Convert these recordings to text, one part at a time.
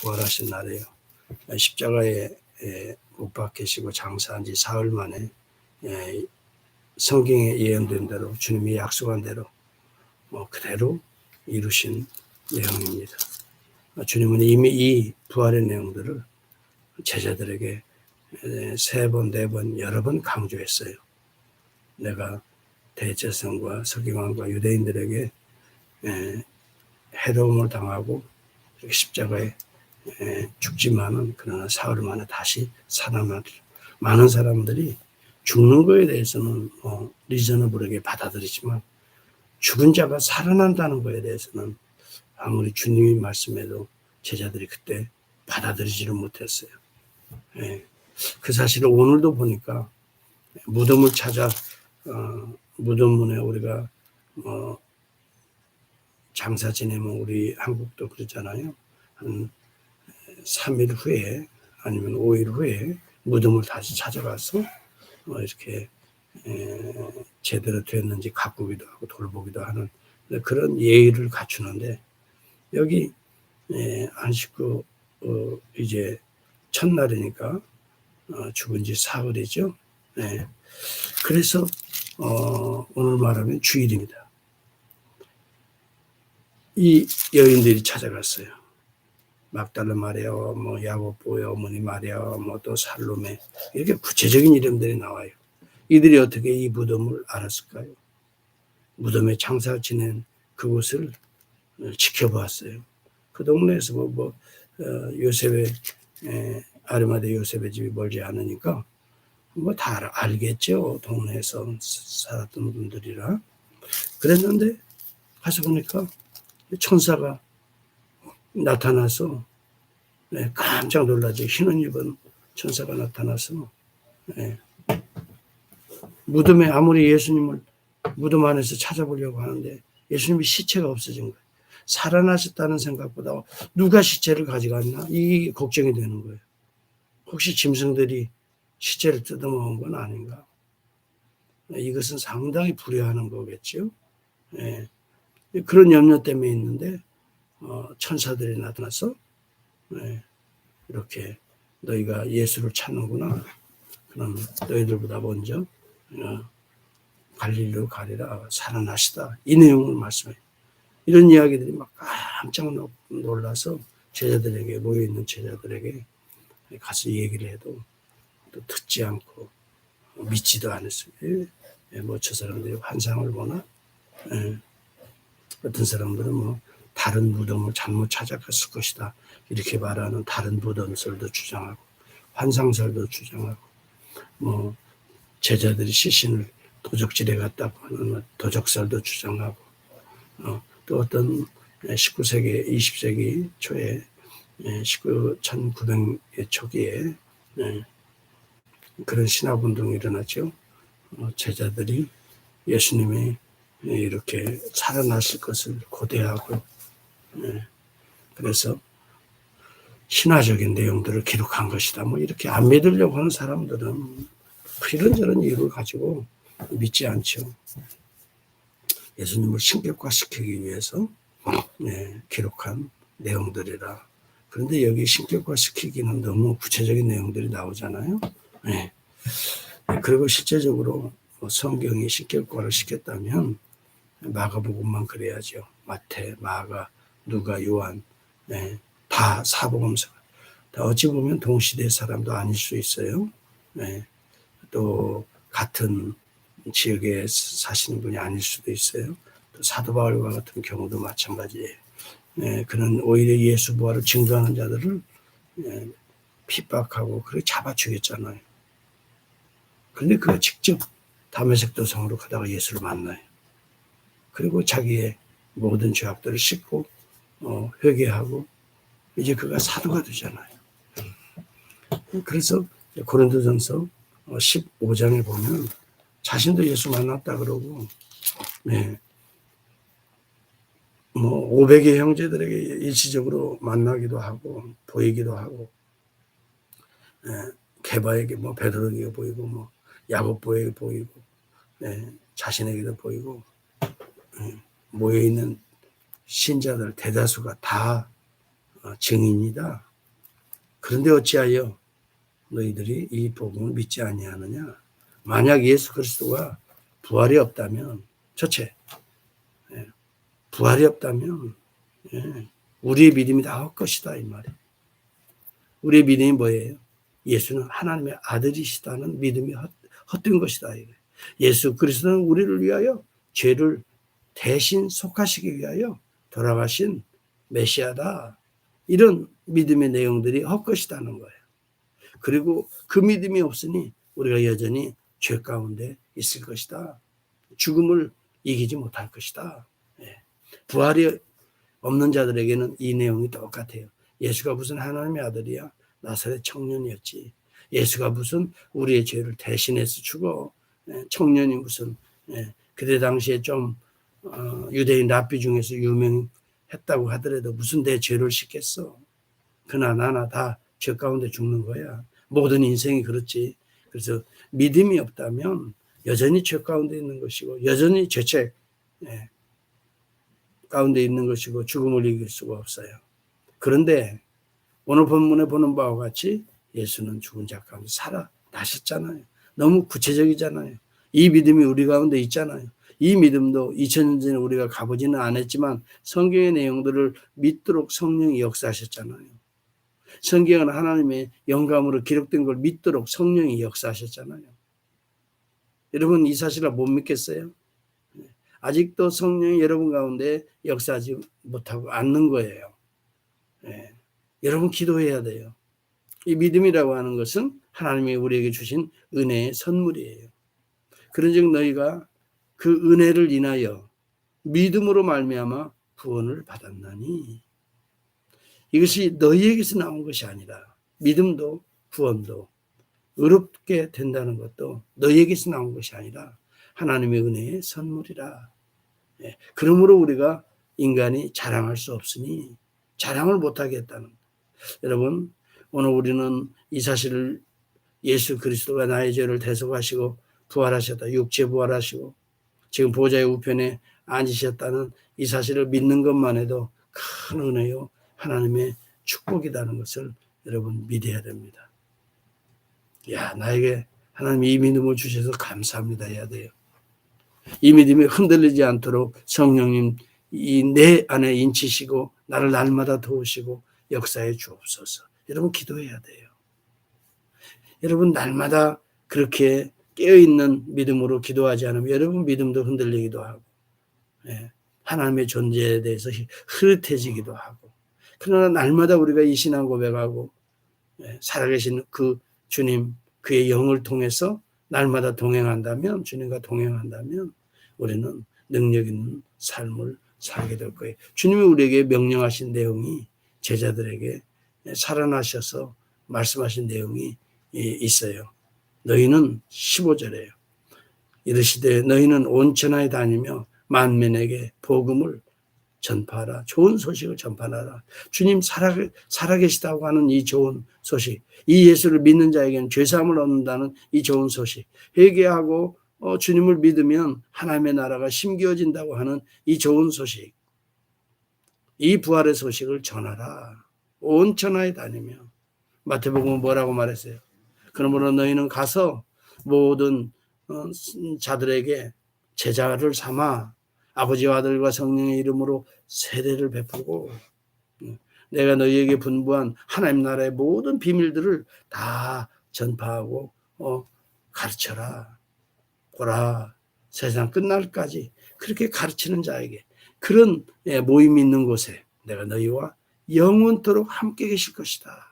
부활하신 날이에요. 십자가에 에, 못 박히시고 장사한 지 사흘 만에 에, 성경에 예언된 대로 주님이 약속한 대로 뭐 그대로 이루신 내용입니다. 주님은 이미 이 부활의 내용들을 제자들에게 세 번, 네 번, 여러 번 강조했어요. 내가 대제성과 서기관과 유대인들에게 에, 해로움을 당하고 십자가에 에, 죽지만은 그러나 사흘 만에 다시 살아나리라. 많은 사람들이 죽는 거에 대해서는 뭐 리저너블하게 받아들이지만 죽은 자가 살아난다는 거에 대해서는 아무리 주님이 말씀해도 제자들이 그때 받아들이지를 못했어요. 예. 그 사실을 오늘도 보니까 무덤을 찾아 어, 무덤문에 우리가 뭐 장사 지내면 우리 한국도 그러잖아요. 한 3일 후에 아니면 5일 후에 무덤을 다시 찾아가서 뭐 이렇게 에, 제대로 됐는지 가꾸기도 하고 돌보기도 하는 그런 예의를 갖추는데 여기 에, 안식구 어, 이제 첫날이니까 어, 죽은 지 사흘이죠. 네. 그래서 어, 오늘 말하면 주일입니다. 이 여인들이 찾아갔어요. 막달라 마리아, 뭐 야고보의 어머니 마리아, 뭐또 살로메 이렇게 구체적인 이름들이 나와요. 이들이 어떻게 이 무덤을 알았을까요? 무덤에 장사 지낸 그곳을 지켜보았어요. 그 동네에서 뭐, 뭐 어, 요셉의 에, 아르마데 요셉의 집이 멀지 않으니까 뭐 다 알겠죠. 동네에서 살았던 분들이라. 그랬는데 가서 보니까 천사가 나타나서 네, 깜짝 놀라죠. 흰옷 입은 천사가 나타나서 네. 무덤에 아무리 예수님을 무덤 안에서 찾아보려고 하는데 예수님이 시체가 없어진 거예요. 살아나셨다는 생각보다 누가 시체를 가져갔나 이 걱정이 되는 거예요. 혹시 짐승들이 시체를 뜯어먹은 건 아닌가? 이것은 상당히 불효하는 거겠죠. 예. 그런 염려 때문에 있는데 어, 천사들이 나타나서 예, 이렇게 너희가 예수를 찾는구나. 그럼 너희들보다 먼저 어, 갈릴리로 가리라 살아나시다. 이 내용을 말씀해요. 이런 이야기들이 막 깜짝 놀라서 제자들에게 모여 있는 제자들에게 가서 얘기를 해도 또 듣지 않고 믿지도 않았어요. 예, 뭐저 사람들이 환상을 보나? 예. 어떤 사람들은 뭐 다른 무덤을 잘못 찾아갔을 것이다. 이렇게 말하는 다른 무덤설도 주장하고 환상설도 주장하고 뭐 제자들이 시신을 도적질해 갔다고 하는 뭐 도적설도 주장하고 어, 또 어떤 19세기, 20세기 초에 19, 1900의 초기에 예, 그런 신학운동이 일어났죠. 어, 제자들이 예수님이 이렇게 살아나실 것을 고대하고 예, 그래서 신화적인 내용들을 기록한 것이다. 뭐 이렇게 안 믿으려고 하는 사람들은 이런저런 이유를 가지고 믿지 않죠. 예수님을 신격화시키기 위해서 네, 기록한 내용들이라. 그런데 여기 신격화시키기는 너무 구체적인 내용들이 나오잖아요. 네. 그리고 실제적으로 뭐 성경이 신격화를 시켰다면 마가복음만 그래야죠. 마태, 마가, 누가, 요한, 네, 다 사복음서. 다 어찌 보면 동시대 사람도 아닐 수 있어요. 네, 또 같은 지역에 사시는 분이 아닐 수도 있어요. 또 사도 바울과 같은 경우도 마찬가지예요. 네, 그는 오히려 예수 부활을 증거하는 자들을 네, 핍박하고 그렇게 잡아 죽였잖아요. 그런데 그가 직접 담에색 도성으로 가다가 예수를 만나요. 그리고 자기의 모든 죄악들을 씻고 어, 회개하고 이제 그가 사도가 되잖아요. 그래서 고린도전서 15장에 보면 자신도 예수 만났다 그러고 네. 뭐 500의 형제들에게 일시적으로 만나기도 하고 보이기도 하고 네. 개바에게 뭐 베드로에게 보이고 뭐 야곱보에게 보이고 네. 자신에게도 보이고 네. 모여 있는 신자들 대다수가 다 어, 증인이다 그런데 어찌하여 너희들이 이 복음을 믿지 아니하느냐? 만약 예수 그리스도가 부활이 없다면 첫째 예, 부활이 없다면 예, 우리의 믿음이 다 헛것이다 이 말이에요. 우리의 믿음이 뭐예요? 예수는 하나님의 아들이시다는 믿음이 헛, 헛된 것이다. 이거예요. 예수 그리스도는 우리를 위하여 죄를 대신 속하시기 위하여 돌아가신 메시아다. 이런 믿음의 내용들이 헛것이다는 거예요. 그리고 그 믿음이 없으니 우리가 여전히 죄 가운데 있을 것이다. 죽음을 이기지 못할 것이다. 예. 부활이 없는 자들에게는 이 내용이 똑같아요. 예수가 무슨 하나님의 아들이야? 나사렛 청년이었지. 예수가 무슨 우리의 죄를 대신해서 죽어. 예. 청년이 무슨 예. 그때 당시에 좀 어, 유대인 랍비 중에서 유명했다고 하더라도 무슨 내 죄를 씻겠어. 그나 나나 다 죄 가운데 죽는 거야. 모든 인생이 그렇지. 그래서 믿음이 없다면 여전히 죄 가운데 있는 것이고 여전히 죄책 예, 가운데 있는 것이고 죽음을 이길 수가 없어요. 그런데 오늘 본문에 보는 바와 같이 예수는 죽은 자 가운데 살아 나셨잖아요. 너무 구체적이잖아요. 이 믿음이 우리 가운데 있잖아요. 이 믿음도 2000년 전에 우리가 가보지는 않았지만 성경의 내용들을 믿도록 성령이 역사하셨잖아요. 성경은 하나님의 영감으로 기록된 걸 믿도록 성령이 역사하셨잖아요. 여러분 이 사실을 못 믿겠어요? 아직도 성령이 여러분 가운데 역사하지 못하고 않는 거예요. 예. 여러분 기도해야 돼요. 이 믿음이라고 하는 것은 하나님이 우리에게 주신 은혜의 선물이에요. 그런즉 너희가 그 은혜를 인하여 믿음으로 말미암아 구원을 받았나니 이것이 너희에게서 나온 것이 아니라 믿음도 구원도 의롭게 된다는 것도 너희에게서 나온 것이 아니라 하나님의 은혜의 선물이라. 예, 그러므로 우리가 인간이 자랑할 수 없으니 자랑을 못하겠다는. 여러분, 오늘 우리는 이 사실을 예수 그리스도가 나의 죄를 대속하시고 부활하셨다. 육체 부활하시고 지금 보좌의 우편에 앉으셨다는 이 사실을 믿는 것만 해도 큰 은혜요. 하나님의 축복이라는 것을 여러분 믿어야 됩니다. 야, 나에게 하나님이 이 믿음을 주셔서 감사합니다 해야 돼요. 이 믿음이 흔들리지 않도록 성령님 이 내 안에 인치시고 나를 날마다 도우시고 역사해 주옵소서. 여러분 기도해야 돼요. 여러분 날마다 그렇게 깨어있는 믿음으로 기도하지 않으면 여러분 믿음도 흔들리기도 하고 예, 하나님의 존재에 대해서 흐릿해지기도 하고 그러나 날마다 우리가 이 신앙 고백하고 예, 살아계신 그 주님 그의 영을 통해서 날마다 동행한다면 주님과 동행한다면 우리는 능력 있는 삶을 살게 될 거예요. 주님이 우리에게 명령하신 내용이 제자들에게 살아나셔서 말씀하신 내용이 있어요. 너희는 15절에요. 이르시되 너희는 온 천하에 다니며 만민에게 복음을 전파하라. 좋은 소식을 전파하라. 주님 살아, 살아계시다고 하는 이 좋은 소식. 이 예수를 믿는 자에게는 죄사함을 얻는다는 이 좋은 소식. 회개하고 어, 주님을 믿으면 하나님의 나라가 심겨진다고 하는 이 좋은 소식. 이 부활의 소식을 전하라. 온 천하에 다니며. 마태복음은 뭐라고 말했어요? 그러므로 너희는 가서 모든 어, 자들에게 제자를 삼아 아버지와 아들과 성령의 이름으로 세례를 베푸고 내가 너희에게 분부한 하나님 나라의 모든 비밀들을 다 전파하고 어, 가르쳐라. 보라. 세상 끝날까지 그렇게 가르치는 자에게 그런 예, 모임이 있는 곳에 내가 너희와 영원토록 함께 계실 것이다.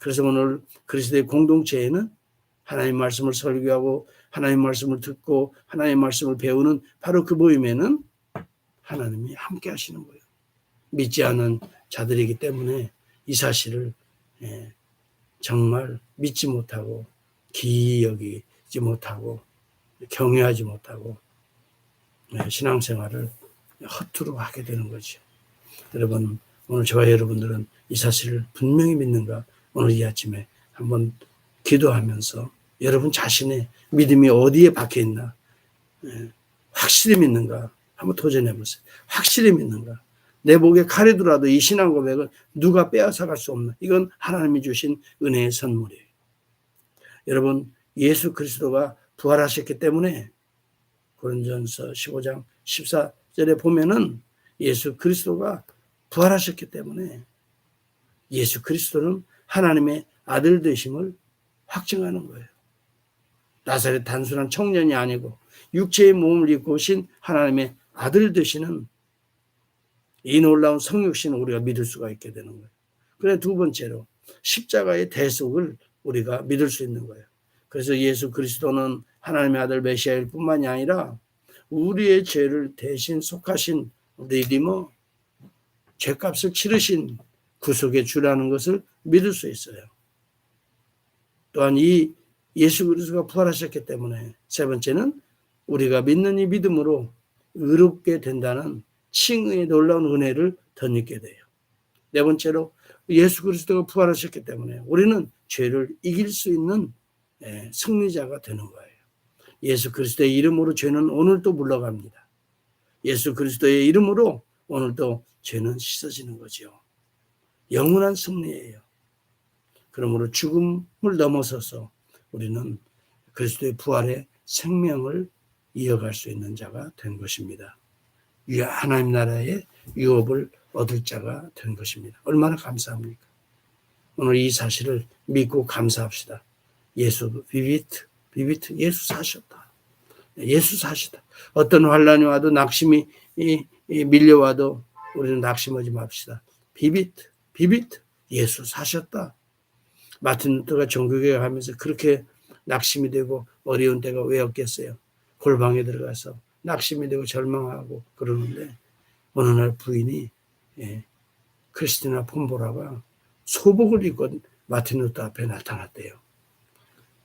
그래서 오늘 그리스도의 공동체에는 하나님 말씀을 설교하고 하나님 말씀을 듣고 하나님 말씀을 배우는 바로 그 모임에는 하나님이 함께 하시는 거예요. 믿지 않은 자들이기 때문에 이 사실을 예, 정말 믿지 못하고 기여기지 못하고 경외하지 못하고 예, 신앙생활을 허투루 하게 되는 거죠. 여러분 오늘 저와 여러분들은 이 사실을 분명히 믿는가 오늘 이 아침에 한번 기도하면서 여러분 자신의 믿음이 어디에 박혀 있나 예, 확실히 믿는가 한번 도전해 보세요. 확실히 믿는가 내 목에 칼이 들어도 이 신앙 고백을 누가 빼앗아갈 수 없는 이건 하나님이 주신 은혜의 선물이에요. 여러분 예수 그리스도가 부활하셨기 때문에 고린전서 15장 14절에 보면은 예수 그리스도가 부활하셨기 때문에 예수 그리스도는 하나님의 아들 되심을 확증하는 거예요. 나사렛 단순한 청년이 아니고 육체의 몸을 입고 오신 하나님의 아들 되시는 이 놀라운 성육신을 우리가 믿을 수가 있게 되는 거예요. 그래 두 번째로 십자가의 대속을 우리가 믿을 수 있는 거예요. 그래서 예수 그리스도는 하나님의 아들 메시아일 뿐만이 아니라 우리의 죄를 대신 속하신 리디머 죄값을 치르신 구속의 주라는 것을 믿을 수 있어요. 또한 이 예수 그리스도가 부활하셨기 때문에 세 번째는 우리가 믿는 이 믿음으로 의롭게 된다는 칭의의 놀라운 은혜를 덧입게 돼요. 네 번째로 예수 그리스도가 부활하셨기 때문에 우리는 죄를 이길 수 있는 예, 승리자가 되는 거예요. 예수 그리스도의 이름으로 죄는 오늘도 물러갑니다. 예수 그리스도의 이름으로 오늘도 죄는 씻어지는 거죠. 영원한 승리예요. 그러므로 죽음을 넘어서서 우리는 그리스도의 부활의 생명을 이어갈 수 있는 자가 된 것입니다. 이 하나님 나라의 유업을 얻을 자가 된 것입니다. 얼마나 감사합니까? 오늘 이 사실을 믿고 감사합시다. 예수 비비트 비비트 예수 사셨다. 예수 사시다. 어떤 환란이 와도 낙심이 이, 이 밀려와도 우리는 낙심하지 맙시다. 비비트 비비트 예수 사셨다. 마틴 루터가 종교개혁 하면서 그렇게 낙심이 되고 어려운 때가 왜 없겠어요. 골방에 들어가서 낙심이 되고 절망하고 그러는데 어느 날 부인이 예, 크리스티나 폼보라가 소복을 입고 마틴 루터 앞에 나타났대요.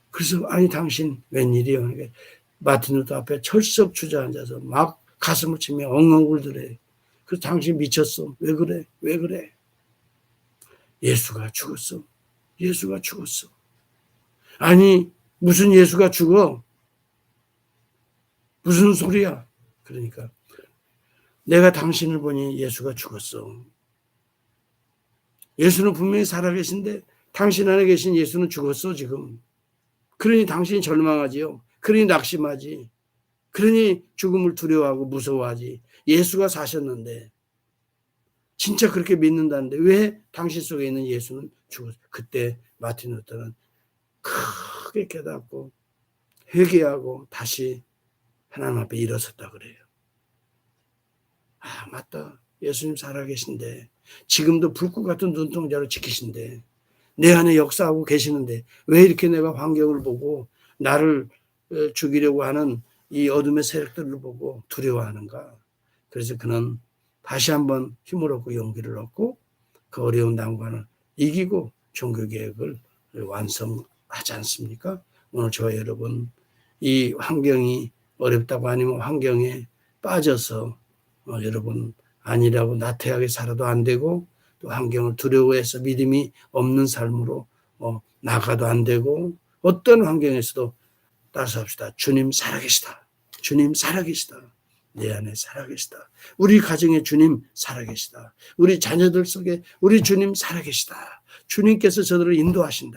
그래서 아니 당신 웬일이요? 그러니까 마틴 루터 앞에 철썩 주저앉아서 막 가슴을 치며 엉엉 울더래. 그래서 당신 미쳤어. 왜 그래? 왜 그래? 예수가 죽었어. 예수가 죽었어. 아니 무슨 예수가 죽어? 무슨 소리야? 그러니까 내가 당신을 보니 예수가 죽었어. 예수는 분명히 살아계신데 당신 안에 계신 예수는 죽었어 지금. 그러니 당신이 절망하지요. 그러니 낙심하지. 그러니 죽음을 두려워하고 무서워하지. 예수가 사셨는데 진짜 그렇게 믿는다는데 왜 당신 속에 있는 예수는 죽었어? 그때 마틴 루터는 크게 깨닫고 회개하고 다시 하나님 앞에 일어섰다 그래요. 아 맞다. 예수님 살아계신데 지금도 불꽃 같은 눈동자로 지키신데 내 안에 역사하고 계시는데 왜 이렇게 내가 환경을 보고 나를 어, 죽이려고 하는 이 어둠의 세력들을 보고 두려워하는가? 그래서 그는 다시 한번 힘을 얻고 용기를 얻고 그 어려운 난관을 이기고 종교 개혁을 완성하지 않습니까? 오늘 저와 여러분 이 환경이 어렵다고 아니면 환경에 빠져서 어, 여러분 아니라고 나태하게 살아도 안 되고 또 환경을 두려워해서 믿음이 없는 삶으로 어, 나가도 안 되고 어떤 환경에서도 따라서 합시다. 주님 살아계시다. 주님 살아계시다. 내 안에 살아계시다. 우리 가정에 주님 살아계시다. 우리 자녀들 속에 우리 주님 살아계시다. 주님께서 저들을 인도하신다.